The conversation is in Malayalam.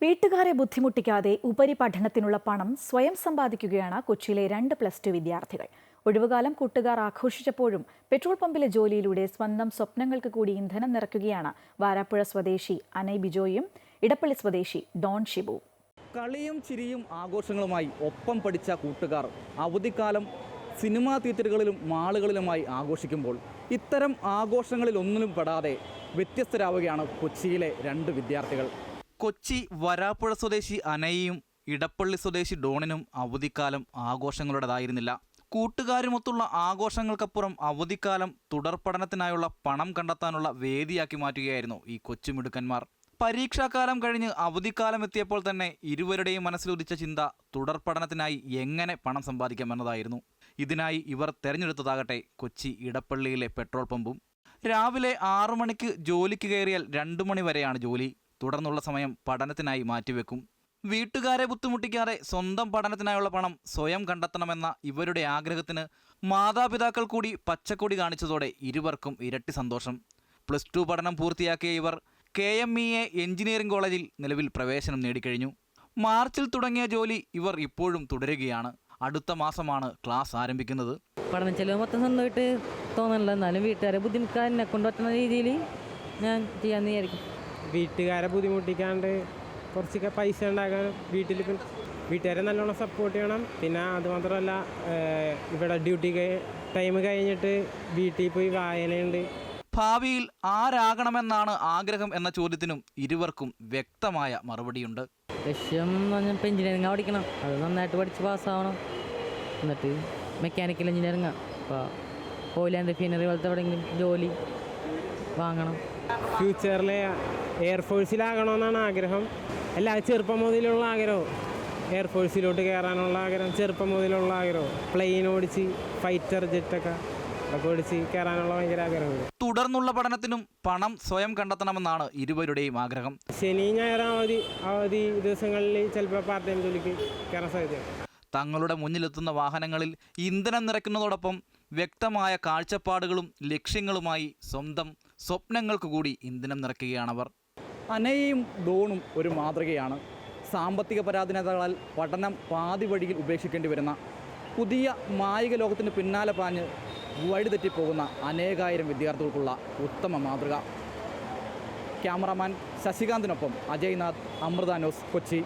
വീട്ടുകാരെ ബുദ്ധിമുട്ടിക്കാതെ ഉപരിപഠനത്തിനുള്ള പണം സ്വയം സമ്പാദിക്കുകയാണ് കൊച്ചിയിലെ രണ്ട് പ്ലസ് ടു വിദ്യാർത്ഥികൾ. ഒഴിവുകാലം കൂട്ടുകാർ ആഘോഷിച്ചപ്പോഴും പെട്രോൾ പമ്പിലെ ജോലിയിലൂടെ സ്വന്തം സ്വപ്നങ്ങൾക്ക് കൂടി ഇന്ധനം നിറയ്ക്കുകയാണ് വാരാപ്പുഴ സ്വദേശി അനൈ ബിജോയും ഇടപ്പള്ളി സ്വദേശി ഡോൺ ഷിബു. കളിയും ചിരിയും ആഘോഷങ്ങളുമായി ഒപ്പം പഠിച്ച കൂട്ടുകാർ അവധിക്കാലം സിനിമാ തിയേറ്ററുകളിലും മാളുകളിലുമായി ആഘോഷിക്കുമ്പോൾ ഇത്തരം ആഘോഷങ്ങളിൽ ഒന്നിലും പെടാതെ വ്യത്യസ്തരാവുകയാണ് കൊച്ചിയിലെ രണ്ട് വിദ്യാർത്ഥികൾ. കൊച്ചി വരാപ്പുഴ സ്വദേശി അനയയും ഇടപ്പള്ളി സ്വദേശി ഡോണിനും അവധിക്കാലം ആഘോഷങ്ങളുടേതായിരുന്നില്ല. കൂട്ടുകാരുമൊത്തുള്ള ആഘോഷങ്ങൾക്കപ്പുറം അവധിക്കാലം തുടർ പഠനത്തിനായുള്ള പണം കണ്ടെത്താനുള്ള വേദിയാക്കി മാറ്റുകയായിരുന്നു ഈ കൊച്ചുമിടുക്കന്മാർ പരീക്ഷാകാലം കഴിഞ്ഞ് അവധിക്കാലം എത്തിയപ്പോൾ തന്നെ ഇരുവരുടെയും മനസ്സിലുദിച്ച ചിന്ത തുടർ പഠനത്തിനായി എങ്ങനെ പണം സമ്പാദിക്കാം എന്നതായിരുന്നു ഇതിനായി ഇവർ തെരഞ്ഞെടുത്തതാകട്ടെ കൊച്ചി ഇടപ്പള്ളിയിലെ പെട്രോൾ പമ്പും. രാവിലെ ആറു മണിക്ക് ജോലിക്ക് കയറിയാൽ രണ്ടു മണി വരെയാണ് ജോലി. തുടർന്നുള്ള സമയം പഠനത്തിനായി മാറ്റിവെക്കും. വീട്ടുകാരെ ബുദ്ധിമുട്ടിക്കാതെ സ്വന്തം പഠനത്തിനായുള്ള പണം സ്വയം കണ്ടെത്തണമെന്ന ഇവരുടെ ആഗ്രഹത്തിന് മാതാപിതാക്കൾ കൂടി പച്ചക്കൊടി കാണിച്ചതോടെ ഇരുവർക്കും ഇരട്ടി സന്തോഷം. പ്ലസ് ടു പഠനം പൂർത്തിയാക്കിയ ഇവർ K M E A engineering കോളേജിൽ നിലവിൽ പ്രവേശനം നേടിക്കഴിഞ്ഞു. മാർച്ചിൽ തുടങ്ങിയ ജോലി ഇവർ ഇപ്പോഴും തുടരുകയാണ്. അടുത്ത മാസമാണ് ക്ലാസ് ആരംഭിക്കുന്നത്. പഠനം ചെലവ് മൊത്തം സ്വന്തമായിട്ട് തോന്നുന്നില്ല എന്നാലും വീട്ടുകാരെ ബുദ്ധിമുട്ടാൻ എന്നെ രീതിയിൽ ഞാൻ ചെയ്യാൻ വിചാരിക്കും വീട്ടുകാരെ ബുദ്ധിമുട്ടിക്കാണ്ട് കുറച്ചൊക്കെ പൈസ ഉണ്ടാക്കാൻ വീട്ടിൽ വീട്ടുകാരെ നല്ലോണം സപ്പോർട്ട് ചെയ്യണം. പിന്നെ അതുമാത്രമല്ല ഇവിടെ ഡ്യൂട്ടി ടൈം കഴിഞ്ഞിട്ട് വീട്ടിൽ പോയി വായനയുണ്ട്. ഭാവിയിൽ ആരാകണമെന്നാണ് ആഗ്രഹം എന്ന ചോദ്യത്തിനും ഇരുവർക്കും വ്യക്തമായ മറുപടിയുണ്ട്. ലക്ഷ്യം എന്ന് എഞ്ചിനീയറിംഗ് പഠിക്കണം. അത് നന്നായിട്ട് പഠിച്ച് പാസ്സാവണം എന്നിട്ട് മെക്കാനിക്കൽ എഞ്ചിനീയറിംഗ് അപ്പോൾ ഓയിൽ ആൻഡ് റിഫൈനറി പോലത്തെ എവിടെയെങ്കിലും ജോലി വാങ്ങണം. ഫ്യൂച്ചറിൽ എയർഫോഴ്സിലാകണമെന്നാണ് ആഗ്രഹം. എല്ലാ ചെറുപ്പം മുതലുള്ള ആഗ്രഹം. എയർഫോഴ്സിലോട്ട് കയറാനുള്ള ആഗ്രഹം ചെറുപ്പം മുതലുള്ള ആഗ്രഹം. പ്ലെയിൻ ഓടിച്ച് ഫൈറ്റർ ജെറ്റൊക്കെ ഒക്കെ ഓടിച്ച് കയറാനുള്ള ഭയങ്കര ആഗ്രഹമുണ്ട് തുടർന്നുള്ള പഠനത്തിനും പണം സ്വയം കണ്ടെത്തണമെന്നാണ് ഇരുവരുടെയും ആഗ്രഹം. ശനി ഞായർ അവധി അവധി ദിവസങ്ങളിൽ ചിലപ്പോൾ പാർട്ട് ടൈം ജോലിക്ക് കയറാൻ സാധ്യതയുണ്ട്. തങ്ങളുടെ മുന്നിലെത്തുന്ന വാഹനങ്ങളിൽ ഇന്ധനം നിറയ്ക്കുന്നതോടൊപ്പം വ്യക്തമായ കാഴ്ചപ്പാടുകളും ലക്ഷ്യങ്ങളുമായി സ്വന്തം സ്വപ്നങ്ങൾക്ക് കൂടി ഇന്ധനം നിറയ്ക്കുകയാണവർ. അനയും ഡോണും ഒരു മാതൃകയാണ്. സാമ്പത്തിക പരാധീനതകളാൽ പഠനം പാതി വഴിയിൽ ഉപേക്ഷിക്കേണ്ടി വരുന്ന പുതിയ മായിക ലോകത്തിന് പിന്നാലെ പാഞ്ഞ് വഴിതെറ്റിപ്പോകുന്ന അനേകായിരം വിദ്യാർത്ഥികൾക്കുള്ള ഉത്തമ മാതൃക. ക്യാമറാമാൻ ശശികാന്തിനൊപ്പം അജയ്നാഥ് അമൃത ന്യൂസ് കൊച്ചി.